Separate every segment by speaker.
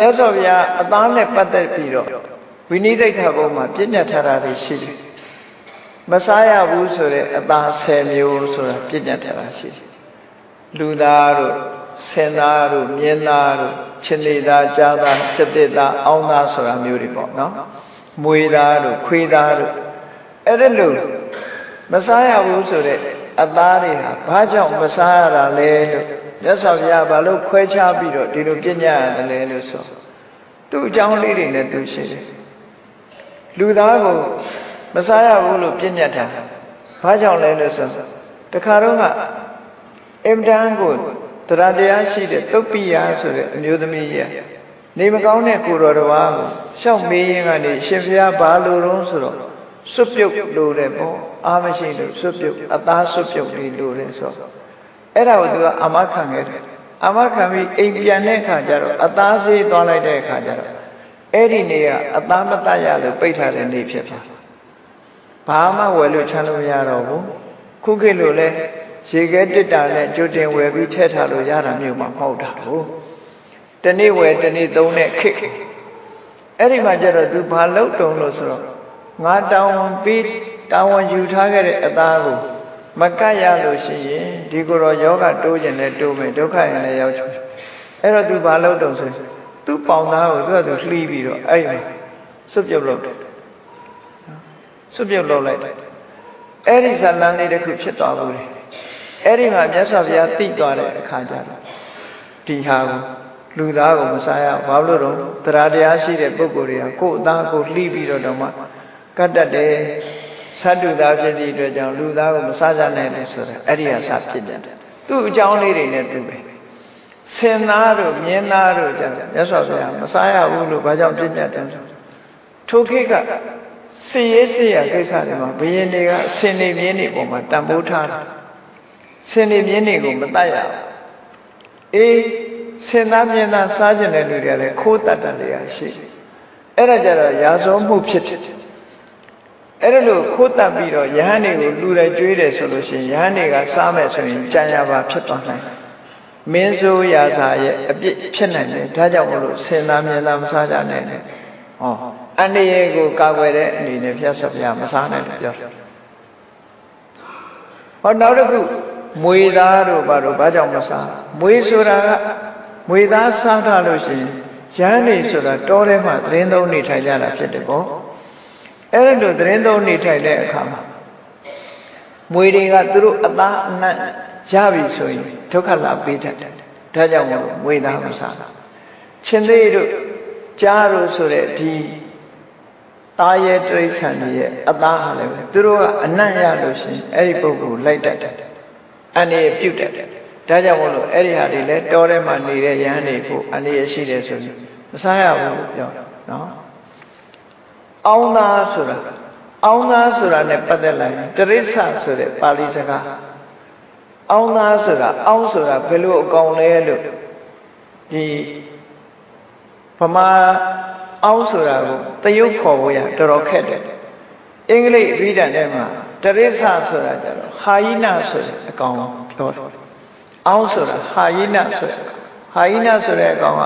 Speaker 1: မြတ်စွာဘုရားအသားနဲ့ပတ်သက်ပြီးတော့ဝိနိဒိဋ္ဌဘုံမှာပြည့်ညတ်ထားတာတွေရှိတယ်မစားရဘူးဆိုတဲ့အသား10မျိုးဆိုတာပြည့်ညတ်ထားတာရှိတယ်လူသားတို့ဆင်သားတို့မြင်းသားတို့ချင်းနေသားကြားသားစက်တစ်သားအောင်းသားဆိုတာမျိုးတွေပေါ့နော်မွေသားတို့ခွေးသားတို့အဲ့ဒါလို့မစားရဘူးဆိုတဲ့ အသားတွေဟာဘာကြောင့်မစားရတာလဲလို့မြတ်စွာဘုရားဘာလို့ခွဲခြားပြီးတော့ဒီလိုပြည့်ညတ်ရတယ်လဲလို့ဆိုသူ့အကြောင်းလေးတွေနဲ့သူရှိတယ်လူသားကိုမစားရဘူးလို့ပြည့်ညတ်တာဘာကြောင့်လဲလို့ဆိုတခါတော့ကအင်တန်ကိုတရားတရားရှိတဲ့တုတ်ပိယဆိုတဲ့အမျိုးသမီးကြီးနေမကောင်းတဲ့ကိုတော်တော်ဘာကိုရှောက်မေးရင်ကနေရှင်ဘုရားဘာလို့တော့ဆိုတော့စွတ်ပြုတ်လို့တဲ့ပေါ့ အာမရှိလို့စွတ်ပြုတ်အသားစွတ်ပြုတ်လေးလို့တဲ့ဆိုတော့အဲ့ဒါကိုသူကအမခံခဲ့တယ်အမခံပြီးအိမ်ပြန်တဲ့အခါကျတော့အသားစေးသွားလိုက်တဲ့အခါကျတော့အဲ့ဒီနေ့ကအသားမတတ်ရလို့ပိတ်ထားတဲ့နေ့ဖြစ်သွားဘာမှဝယ်လို့ချမ်းလို့မရတော့ဘူးခုခေတ်လိုလဲရေခဲတစ်တာနဲ့ကြိုတင်ဝယ်ပြီးထည့်ထားလို့ရတာမျိုးမှမဟုတ်တာဘူးတနေ့ဝယ်တနေ့သုံးတဲ့ခေတ်အဲ့ဒီမှာကျတော့သူဘာလုပ်တုံလို့ဆိုတော့ငါတောင်းဝန်ပြီး တောင်းဝန်ယူထားခဲ့တဲ့အသားကိုမကတ်ရလို့ရှိရင်ဒီကိုယ်တော်ယောဂတိုးကျင်လဲတိုးမယ်ဒုက္ခရင်လည်းရောက်ချင်အဲ့တော့သူဘာလုပ်တုံဆိုသူ့ပေါင်သားကိုသူကသူလှီးပြီးတော့အဲ့ဒီစွတ်ပြုတ်လုပ်တယ်စွတ်ပြုတ်လုပ်လိုက်တယ်အဲ့ဒီဇာလန်းလေးတစ်ခုဖြစ်သွားဘူးလေအဲ့ဒီမှာမြတ်စွာဘုရားသိသွားတဲ့အခါကျတော့ဒီဟာကိုလူသားကိုမစားရဘာလို့တော့တရားတရားရှိတဲ့ပုဂ္ဂိုလ်တွေကကိုယ်အသားကိုလှီးပြီးတော့တော့မှကတ်တတ်တယ် သတ္တုသားဖြစ်သည့်အတွက်ကြောင့်လူသားကိုမစားကြနိုင်ဘူးဆိုတော့အဲ့ဒီဟာစဖြစ်တယ်သူ့အကြောင်းလေးတွေနဲ့သူပဲဆင်သားတို့မြင်းသားတို့ကြောင့်မြတ်စွာဘုရားမစားရဘူးလို့ဘာကြောင့်ပြည့်ညတ်တယ်ဆိုထိုခေတ်ကစည်ရေးစည်ရကိစ္စတွေမှာဘုရင်တွေကဆင်နေမြင်းတွေပေါ်မှာတန်ဖိုးထားတယ်ဆင်နေမြင်းတွေကိုမတတ်ရဘူးအေးဆင်သားမြင်းသားစားကျင်တဲ့လူတွေကလည်းခိုးတတ်တတ်တွေကရှိတယ်အဲ့ဒါကြတော့ရာဇဝမှုဖြစ်တယ် အဲ့ဒါလို့ခိုးတတ်ပြီးတော့ယဟန်တွေကိုလူတွေကျွေးတယ်ဆိုလို့ရှိရင်ယဟန်တွေကစားမယ်ဆိုရင်ကြံရပါဖြစ်သွားနိုင်မင်းဆိုးရာဇာရဲ့အပြစ်ဖြစ်နိုင်တယ်ဒါကြောင့်မလို့ဆင်သားမြင်းသားမစားကြနဲ့ဟောအန္တရာယ်ကိုကာကွယ်တဲ့အနေနဲ့ဖျက်ဆက်ပြမစားနဲ့လို့ပြောတယ်ဟောနောက်တစ်ခုမွေသားတို့ဘာလို့ဘာကြောင့်မစားမွေဆိုတာကမွေသားစားထားလို့ရှိရင်ရဟန်းနေဆိုတာတောထဲမှာသတင်းသုံးနေထိုင်ကြတာဖြစ်တယ်ပေါ့ အဲ့ဒါလို့သတင်းသုံးနေထိုင်တဲ့အခါမှာမွေတွေကသူတို့အသားအနံ့ရပြီဆိုရင်ဒုက္ခလာပေးတတ်တယ်ဒါကြောင့်မို့မွေသားမစားတာရှင်သေးတို့ကြားတို့ဆိုတဲ့ဒီသားရဲ့တိရစ္ဆာန်တွေရဲ့အသားဟာလည်းသူတို့ကအနံ့ရလို့ရှိရင်အဲ့ဒီပုဂ္ဂိုလ်လိုက်တတ်တယ်အနေပြုတ်တတ်တယ်ဒါကြောင့်မို့လို့အဲ့ဒီဟာတွေလည်းတောထဲမှာနေတဲ့ရဟန်းတွေဖို့အနေရရှိတယ်ဆိုရင်မစားရဘူးလို့ပြောနော် အောင်းသားဆိုတာအောင်းသားဆိုတာ ਨੇ ပတ်သက်လိုက်တရိစ္ဆာဆိုတဲ့ပါဠိစကားအောင်းသားဆိုတာအောင်းဆိုတာဘယ်လိုအကောင်လဲလို့ဒီဗမာအောင်းဆိုတာကိုတရုပ်ခေါ်ဖို့ရတော်တော်ခက်တယ်အင်္ဂလိပ်အဘိဓာန်ထဲမှာတရိစ္ဆာဆိုတာကြတော့ဟာယိနဆိုတဲ့အကောင်ပြောတယ်အောင်းဆိုတာဟာယိနဆိုတဲ့ဟာယိနဆိုတဲ့အကောင်က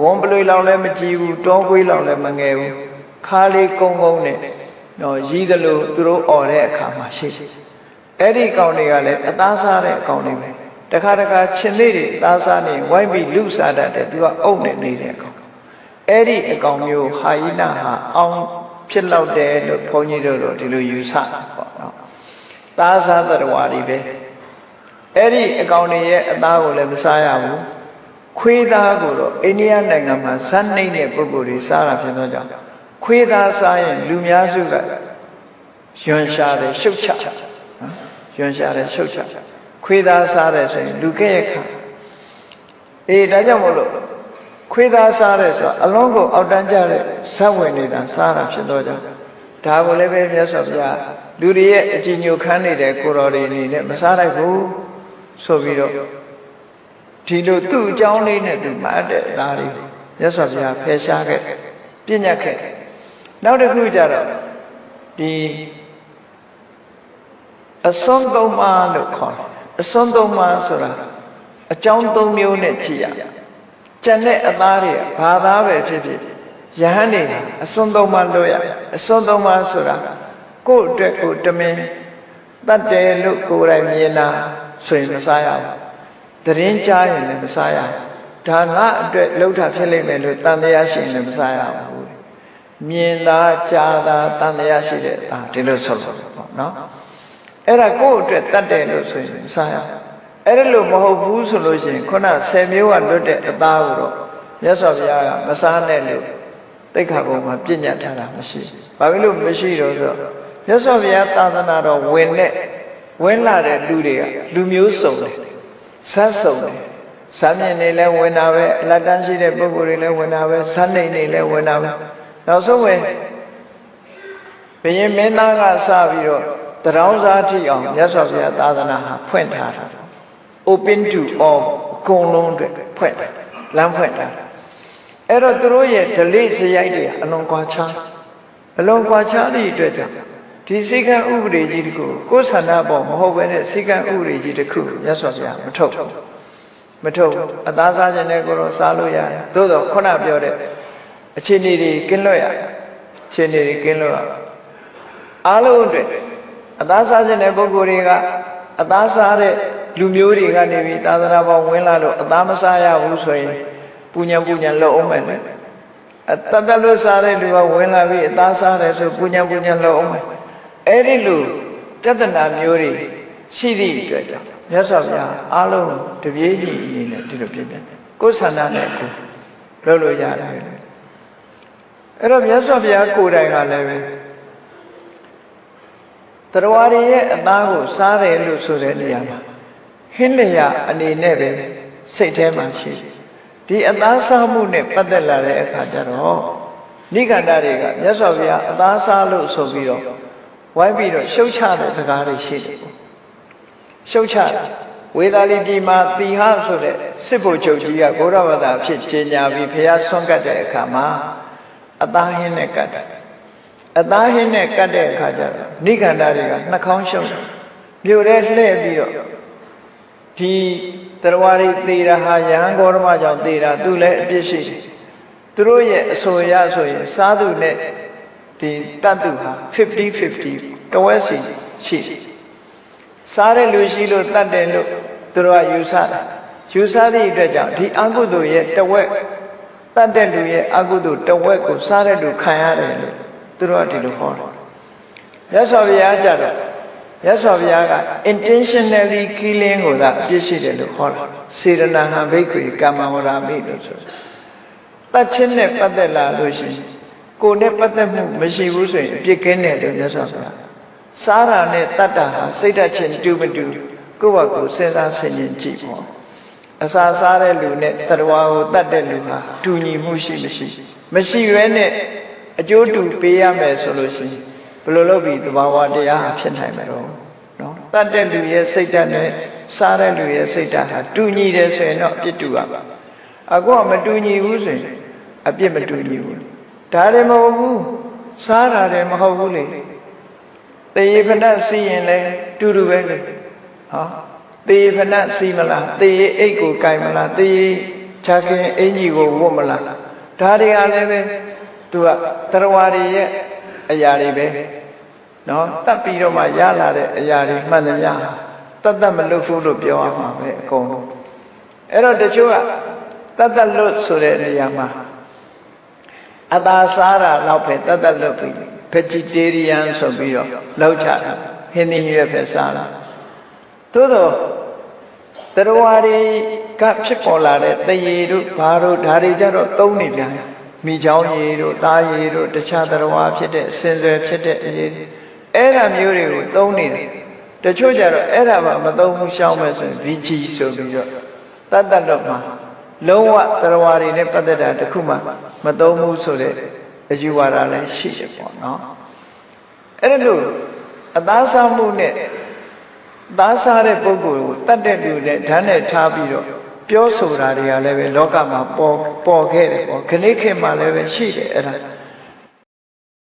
Speaker 1: ဝွန်ပလွေလောင်လည်းမကြည့်ဘူးတောကွေးလောင်လည်းမငယ်ဘူး ခါလေးကုန်းကုန်းနဲ့တော့ရည်သလိုသူတို့អော်တဲ့အခါမှာရှိရှိအဲ့ဒီကောင်တွေကလည်းအသားစားတဲ့အကောင်တွေပဲတခါတခါခြင်လေးတွေအသားစားနေဝိုင်းပြီးလူစားတတ်တယ်သူကအုပ်နဲ့နေတဲ့အကောင်အဲ့ဒီအကောင်မျိုးဟာယိနဟာအောင်းဖြစ်လောက်တယ်လို့ဘုန်းကြီးတို့တို့ဒီလိုယူဆတာပေါ့နော်သားစားတရဝါတွေပဲအဲ့ဒီအကောင်တွေရဲ့အသားကိုလည်းမစားရဘူးခွေးသားကိုတော့အိန္ဒိယနိုင်ငံမှာဇတ်နှိမ့်တဲ့ပုဂ္ဂိုလ်တွေစားတာဖြစ်သောကြောင့် ခွေးသားစားရင်လူများစုကယွန်ရှာတယ်ရှုတ်ချနော်ယွန်ရှာတယ်ရှုတ်ချခွေးသားစားတယ်ဆိုရင်လူကဲ့ရဲ့ခါအေးဒါကြောင့်မို့လို့ခွေးသားစားတယ်ဆိုတာအလုံးကိုအောက်တန်းကြတဲ့ဇတ်ဝင်နေတာစားတာဖြစ်သောကြောင့်ဒါကိုလည်းပဲမြတ်စွာဘုရားလူတွေရဲ့အကြည်ညိုခမ်းနေတဲ့ကိုတော်တွေအနေနဲ့မစားလိုက်ဘူးဆိုပြီးတော့ဒီလိုသူ့အကြောင်းလေးနဲ့သူမှတ်တဲ့သားလေးမြတ်စွာဘုရားဖယ်ရှားခဲ့ပြညတ်ခဲ့ နောက်တစ်ခုကျတော့ဒီအစွန်းသုံးပါးလို့ခေါ်တယ်အစွန်းသုံးပါးဆိုတာအကြောင်းသုံးမျိုးနဲ့ကြည့်ရကြံတဲ့အသားတွေကဘာသားပဲဖြစ်ဖြစ်ယဟန်နေအစွန်းသုံးပါလို့ရအစွန်းသုံးပါဆိုတာကိုယ့်အတွက်ကိုယ်တမင်တတ်တယ်လို့ကိုယ်တိုင်မြင်တာဆိုရင်မစားရဘူးတရင်ကြားရင်လည်းမစားရဘူးဒါငါအတွက်လှုပ်တာဖြစ်လိမ့်မယ်လို့တန်တရားရှိရင်လည်းမစားရဘူး မြင်သာကြားသာတန်တရားရှိတဲ့အာဒီလိုဆိုလို့ပေါ့နော်အဲ့ဒါကိုယ့်အတွက်တတ်တယ်လို့ဆိုရင်မစားရဘူးအဲ့ဒါလို့မဟုတ်ဘူးဆိုလို့ရှိရင်ခုန10မျိုးကလွတ်တဲ့အသားကိုတော့မြတ်စွာဘုရားကမစားနဲ့လို့တိတ်ခါဘုံမှာပြညတ်ထားတာမရှိဘူးဘာဖြစ်လို့မရှိတော့ဆိုတော့မြတ်စွာဘုရားသာသနာတော်ဝင်တဲ့ဝင်လာတဲ့လူတွေကလူမျိုးစုံတယ်ဆတ်စုံတယ်ဇာမြင်နေလဲဝင်တာပဲအလတ်တန်းရှိတဲ့ပုဂ္ဂိုလ်တွေလည်းဝင်တာပဲဇာနေနေလည်းဝင်တာပဲ နောက်ဆုံးဝင်ဘယင်မင်းသားကစပြီးတော့တရောင်းစားထိအောင်မြတ်စွာဘုရားသာသနာဟာဖွင့်ထားတာ open to all အကုန်လုံးအတွက်ဖွင့်လမ်းဖွင့်ထားတာအဲ့တော့သူတို့ရဲ့ဓလေ့စရိုက်တွေအလွန်ကွာခြားအလွန်ကွာခြားသည့်အတွက်ကြောင့်ဒီစိတ်ကံဥပဒေကြီးတခုကိုယ်ဆန္ဒပေါ်မဟုတ်ဘဲနဲ့စိတ်ကံဥပဒေကြီးတခုမြတ်စွာဘုရားမထုတ်မထုတ်အသားစားခြင်းနဲ့ကိုယ်တော့စားလို့ရတယ်သို့တော့ခုနပြောတဲ့ အခြေအနေတွေကင်းလွတ်ရအခြေအနေတွေကင်းလွတ်ရအားလုံးအတွက်အသားစားခြင်းတဲ့ပုဂ္ဂိုလ်တွေကအသားစားတဲ့လူမျိုးတွေကနေပြီးသာသနာပေါ်ဝင်လာလို့အသားမစားရဘူးဆိုရင်ပူညာပူညာလောက်အောင်မယ်လေအတတလို့စားတဲ့လူကဝင်လာပြီးအသားစားတယ်ဆိုပူညာပူညာလောက်အောင်မယ်အဲ့ဒီလိုပြဿနာမျိုးတွေရှိသည့်အတွက်ကြောင့်မြတ်စွာဘုရားအားလုံးတပြေးညီအနေနဲ့ဒီလိုပြင်တယ်ကိုယ်ဆန္ဒနဲ့ကိုလုပ်လို့ရတယ် အဲ့တော့မြတ်စွာဘုရားကိုယ်တိုင်ကလည်းပဲတရားရည်ရဲ့အသားကိုစားတယ်လို့ဆိုတဲ့နေရာမှာဟင်းလျာအနေနဲ့ပဲစိတ်ထဲမှာရှိဒီအသားစားမှုနဲ့ပတ်သက်လာတဲ့အခါကျတော့နိဂန္ဓတွေကမြတ်စွာဘုရားအသားစားလို့ဆိုပြီးတော့ဝိုင်းပြီးတော့ရှုတ်ချတဲ့စကားတွေရှိတယ်ရှုတ်ချဝေသာလီပြည်မှာတီဟဆိုတဲ့စစ်ဘုတ်ချုပ်ကြီးကဂௌရဝဒဖြစ်ကျင်ညာပြီးဘုရားဆွမ်းကတ်တဲ့အခါမှာ အသားဟင်းနဲ့ကတ်တယ်အသားဟင်းနဲ့ကတ်တဲ့အခါကျတော့နိဂန္ဓတွေကနှာခေါင်းရှုပ်မြို့ထဲလှည့်ပြီးတော့ဒီတရားရီသေတာဟာယဟန်ဂေါရမကြောင့်သေတာသူလည်းအပြစ်ရှိတယ်သူတို့ရဲ့အဆိုရဆိုရင်စားသူနဲ့ဒီတတ်သူဟာ50 50တဝက်စီရှိတယ်စားတဲ့လူရှိလို့တတ်တယ်လို့သူတို့ကယူဆတာယူဆသည့်အတွက်ကြောင့်ဒီအကုသိုလ်ရဲ့တဝက် တတ်တဲ့လူရဲ့အကုသိုလ်တဝက်ကိုစားတဲ့လူခံရတယ်လို့သူတို့ကဒီလိုဟောတယ်ရသော်ဘုရားကြတော့ရသော်ဘုရားက intentionally killing ကိုသာအပြစ်ရှိတယ်လို့ဟောတာစေရနာဟံဘိက္ခွေကာမဝရာမိလို့ဆိုတတ်ချင်းနဲ့ပတ်သက်လာလို့ရှိရင်ကိုယ်နဲ့ပတ်သက်မှုမရှိဘူးဆိုရင်အပြစ်ကင်းတယ်လို့ရသော်ဘုရားစားတာနဲ့တတ်တာဟာစိတ်ဓာတ်ချင်းတူမတူကိုယ့်ဘက်ကိုစဉ်းစားဆင်ခြင်ကြည့်ပေါ့ အစာစားတဲ့လူနဲ့တရဝါကိုတတ်တဲ့လူဟာတူညီမှုရှိမရှိမရှိရွေးနဲ့အကျိုးတူပေးရမယ်ဆိုလို့ရှိရင်ဘယ်လိုလုပ်ပြီးသဘာဝတရားဖြစ်နိုင်မလို့နော်တတ်တဲ့လူရဲ့စိတ်ဓာတ်နဲ့စားတဲ့လူရဲ့စိတ်ဓာတ်ဟာတူညီတယ်ဆိုရင်တော့အပြစ်တူပါပါအခုကမတူညီဘူးဆိုရင်အပြစ်မတူညီဘူးဒါတွေမဟုတ်ဘူးစားတာတွေမဟုတ်ဘူးလေတေဖဏစီရင်လဲတူတူပဲလေဟော တေဖဏစီမလားတေအိတ်ကိုကြိုင်မလားတေခြာခင်အင်ကြီးကိုဝတ်မလားဒါတွေကလည်းပဲသူကတရဝါတွေရဲ့အရာတွေပဲနော်တတ်ပြီးတော့မှရလာတဲ့အရာတွေမှန်သမျှတတ်တတ်မလွတ်ဘူးလို့ပြောရမှာပဲအကုန်လုံးအဲ့တော့တချို့ကတတ်တတ်လွတ်ဆိုတဲ့နေရာမှာအသာစားတာတော့ပဲတတ်တတ်လွတ်ပြီ vegetarian ဆိုပြီးတော့လောက်ချတာဟင်းသီးရွက်ပဲစားတာ သို့တော့တရားတွေကဖြစ်ပေါ်လာတဲ့တရေတို့ဘာတို့ဓာတွေကြတော့သုံးနေပြန်မိချောင်းရေတို့သားရေတို့တခြားတရားဖြစ်တဲ့စင်စွယ်ဖြစ်တဲ့အရေးအဲ့ဒါမျိုးတွေကိုသုံးနေတယ်တချို့ကြတော့အဲ့ဒါမှမသုံးဘူးရှောင်းမယ်ဆိုရင် VG ဆိုပြီးတော့တတ်တတ်တော့မှလုံးဝတရားတွေနဲ့ပတ်သက်တာတခုမှမသုံးဘူးဆိုတဲ့အယူဝါဒလည်းရှိတယ်ပေါ့နော်အဲ့ဒါလို့အသားစားမှုနဲ့ သားစားတဲ့ပုဂ္ဂိုလ်ကိုတတ်တဲ့လူနဲ့ဓာတ်နဲ့ထားပြီးတော့ပြောဆိုတာတွေကလည်းပဲလောကမှာပေါ်ပေါ်ခဲ့တယ်ပေါ့ခဏခေတ်မှာလည်းပဲရှိတယ်အဲ့ဒါ